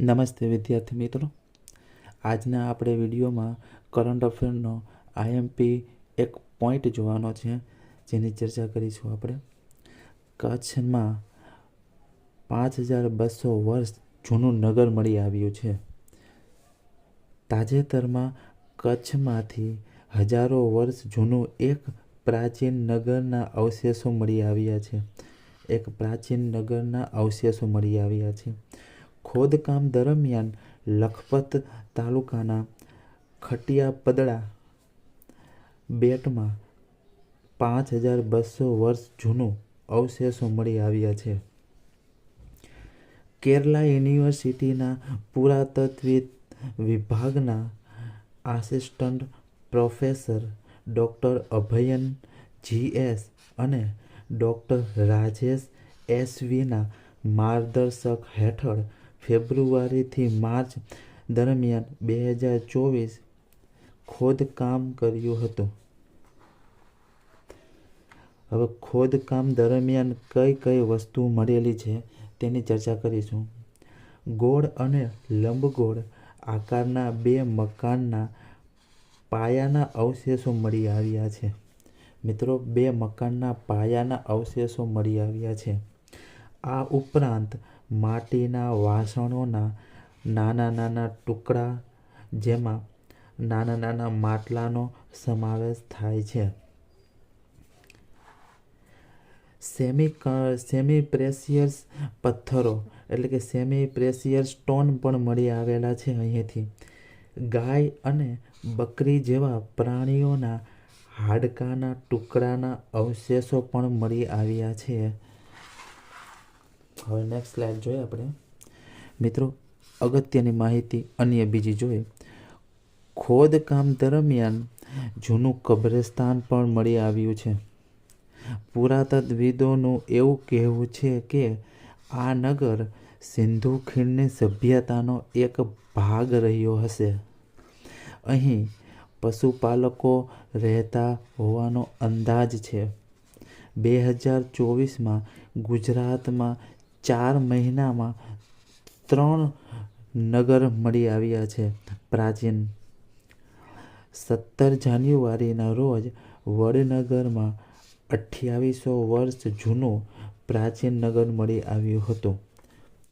નમસ્તે વિદ્યાર્થી મિત્રો. આજના આપણે વિડીયોમાં કરંટ અફેરનો આઈએમપી એક પોઈન્ટ જોવાનો છે, જેની ચર્ચા કરીશું આપણે. કચ્છમાં પાંચ હજાર બસો વર્ષ જૂનું નગર મળી આવ્યું છે. તાજેતરમાં કચ્છમાંથી હજારો વર્ષ જૂનું એક પ્રાચીન નગરના અવશેષો મળી આવ્યા છે. એક પ્રાચીન નગરના અવશેષો મળી આવ્યા છે. ખોદકામ દરમિયાન લખપત તાલુકાના ખટિયાપદડા બેટમાં પાંચ હજાર બસો વર્ષ જૂનું અવશેષો મળી આવ્યા છે. કેરલા યુનિવર્સિટીના પુરાતત્વિદ વિભાગના assistant professor doctor Abhayan GS અને ડૉક્ટર રાજેશ એસવીના માર્ગદર્શક હેઠળ ફેબ્રુઆરીથી માર્ચ દરમિયાન બે હજાર ચોવીસ ખોદકામ કર્યું હતું. હવે ખોદકામ દરમિયાન કઈ કઈ વસ્તુ મળેલી છે તેની ચર્ચા કરીશું. ગોળ અને લંબગોળ આકારના બે મકાનના પાયાના અવશેષો મળી આવ્યા છે. મિત્રો, બે મકાનના પાયાના અવશેષો મળી આવ્યા છે. આ ઉપરાંત માટીના વાસણોના નાના નાના ટુકડા, જેમાં નાના નાના માટલાનો સમાવેશ થાય છે. સેમી સેમી પ્રેશિયસ પથ્થરો, એટલે કે સેમી પ્રેશિયસ સ્ટોન પણ મળી આવેલા છે અહીંથી. ગાય અને બકરી જેવા પ્રાણીઓના હાડકાના ટુકડાના અવશેષો પણ મળી આવ્યા છે. હવે નેક્સ્ટ સ્લાઇડ જોઈએ આપણે. મિત્રો, અગત્યની માહિતી અન્ય બીજી જોઈએ. ખોદકામ દરમિયાન જૂનું કબ્રસ્તાન પણ મળી આવ્યું છે. પુરાતત્વવિદોનું એવું કહેવું છે કે આ નગર સિંધુ ખીણની સભ્યતાનો એક ભાગ રહ્યો હશે. અહીં પશુપાલકો રહેતા હોવાનો અંદાજ છે. બે હજાર ચોવીસમાં ગુજરાતમાં ચાર મહિનામાં ત્રણ નગર મળી આવ્યા છે. પ્રાચીન સત્તર જાન્યુઆરીના રોજ વડનગરમાં અઠ્યાવીસો વર્ષ જૂનું પ્રાચીન નગર મળી આવ્યું હતું.